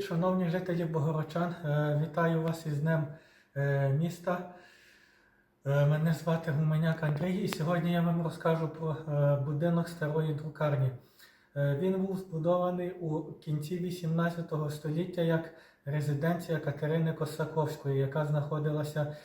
Шановні жителі Богородчан, е, вітаю вас із Днем е, міста. Е, Мене звати Гуменяк Андрій і сьогодні я вам розкажу про будинок старої друкарні. Він був збудований у кінці 18 століття як резиденція Катерини Косаковської, яка знаходилася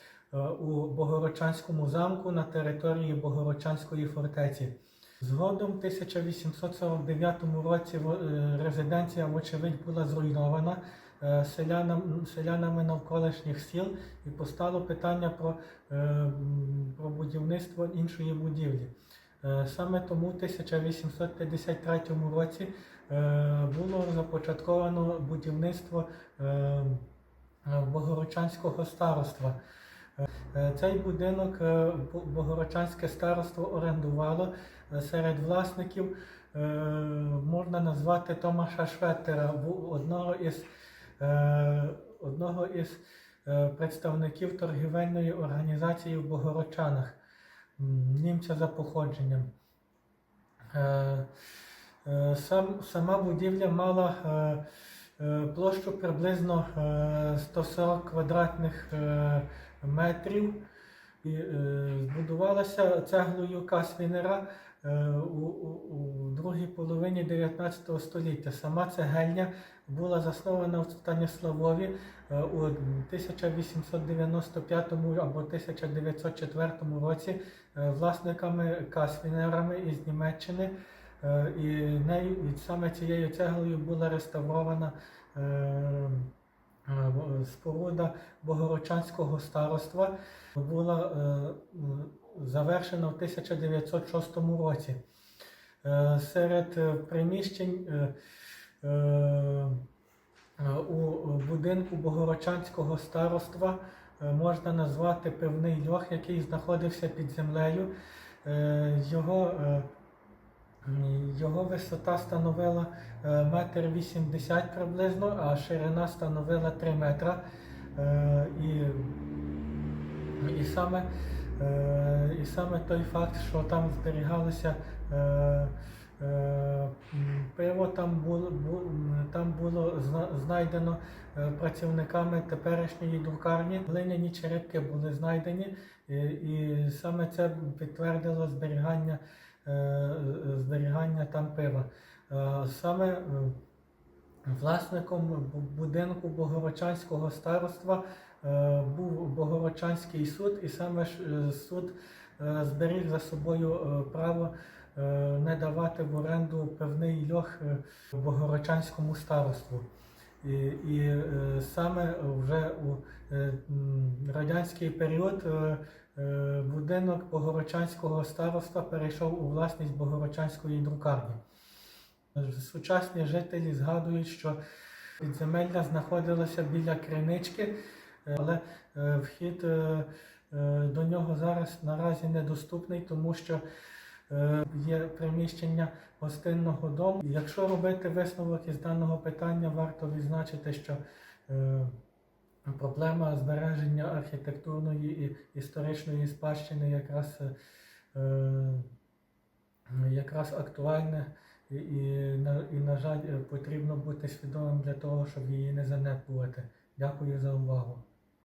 у Богородчанському замку на території Богородчанської фортеці. Згодом в 1849 році е, резиденція, вочевидь, була зруйнована е, селянам, селянами навколишніх сіл і постало питання про, е, про будівництво іншої будівлі. Саме тому в 1853 році було започатковано будівництво Богородчанського староства. Е, Цей будинок е, Бо- Богородчанське староство орендувало Е, серед власників. е, Можна назвати Томаша Шветтера, одного із, е, одного із е, представників торгівельної організації в Богородчанах, німця за походженням. Е, е, Сам, сама будівля мала е, е, площу приблизно е, 140 квадратних е, метрів і е, збудувалася цеглою Касвінера е, у, у, у другій половині 19 століття. Сама цегельня була заснована в Станіславові е, у 1895 або 1904 році е, власниками Касвінерами із Німеччини. Е, І нею і саме цією цеглою була реставрована е, е, споруда Богородчанського староства. Була завершена в 1906 році. Серед приміщень у будинку Богородчанського староства можна назвати певний льох, який знаходився під землею. Його його висота становила е, метр вісімдесят приблизно, а ширина становила 3 метра. Е, І, і, саме, е, і саме той факт, що там зберігалося пиво, там було, там було знайдено працівниками теперішньої друкарні. Глиняні черепки були знайдені, і, і саме це підтвердило зберігання зберігання там пива. Е, Саме е, власником будинку Богородчанського староства е, був Богородчанський суд, і саме е, суд е, зберіг за собою е, право е, не давати в оренду певний льох е, Богородчанському староству. І, і е, саме вже у е, радянський період е, будинок Богородчанського староства перейшов у власність Богородчанської друкарні. Сучасні жителі згадують, що підземелля знаходилося біля кринички, але вхід до нього зараз наразі недоступний, тому що є приміщення гостинного дому. Якщо робити висновок із даного питання, варто відзначити, що е, проблема збереження архітектурної і історичної спадщини якраз, е, е, якраз актуальна. І, і, і, на жаль, е, потрібно бути свідомим для того, щоб її не занедбувати. Дякую за увагу.